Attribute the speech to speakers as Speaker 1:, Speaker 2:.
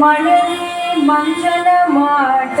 Speaker 1: மணல் மஞ்சள மாட்ட